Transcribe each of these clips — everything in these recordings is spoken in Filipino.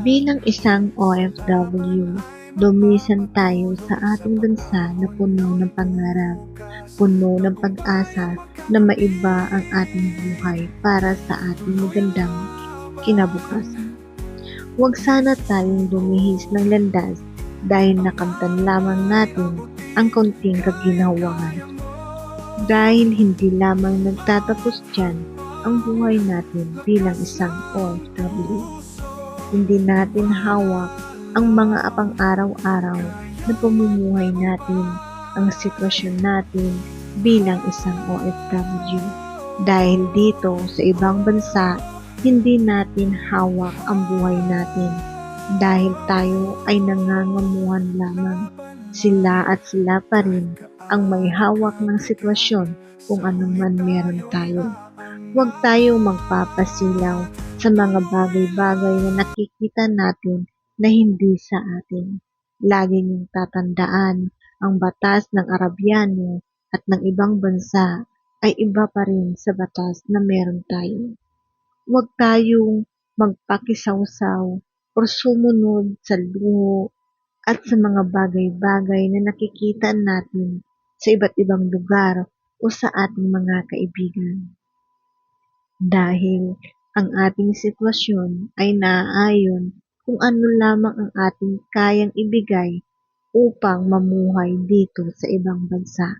Bilang isang OFW, lumisan tayo sa ating bansa na puno ng pangarap, puno ng pag-asa na maiba ang ating buhay para sa ating magandang kinabukasan. Huwag sana tayong lumihis ng landas dahil nakamtan lamang natin ang kaunting kaginawahan. Dahil hindi lamang nagtatapos dyan ang buhay natin bilang isang OFW. Hindi natin hawak ang mga apang araw-araw na pamumuhay natin, ang sitwasyon natin bilang isang OFW. Dahil dito sa ibang bansa, hindi natin hawak ang buhay natin dahil tayo ay nangangamuhan lamang. Sila at sila pa rin ang may hawak ng sitwasyon kung anuman meron tayo. Huwag tayong magpapasilaw sa mga bagay-bagay na nakikita natin na hindi sa atin. Lagi niyong tatandaan ang batas ng Arabyano at ng ibang bansa ay iba pa rin sa batas na meron tayo. Huwag tayong magpakisawsaw o sumunod sa luho at sa mga bagay-bagay na nakikita natin sa iba't ibang lugar o sa ating mga kaibigan. Dahil ang ating sitwasyon ay naaayon kung ano lamang ang ating kayang ibigay upang mamuhay dito sa ibang bansa.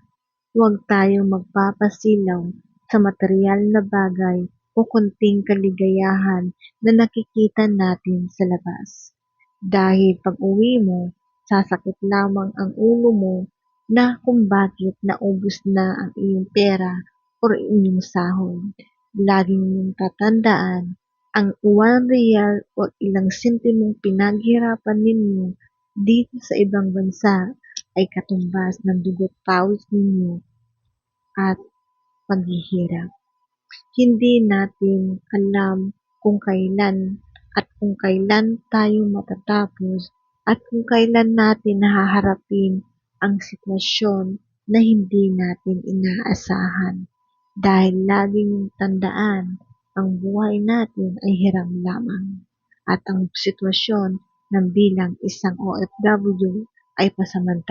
Huwag tayong magpapasilaw sa material na bagay o kunting kaligayahan na nakikita natin sa labas. Dahil pag uwi mo, sasakit lamang ang ulo mo na kung bakit naubos na ang iyong pera o inyong sahod. Laging niyong tatandaan ang 1 real o ilang sentimong pinaghirapan ninyo dito sa ibang bansa ay katumbas ng dugot pawis ninyo at paghihirap. Hindi natin alam kung kailan at kung kailan tayo matatapos at kung kailan natin haharapin ang sitwasyon na hindi natin inaasahan. Dahil laging tandaan, ang buhay natin ay hiram lamang at ang sitwasyon ng bilang isang OFW ay pasamantala.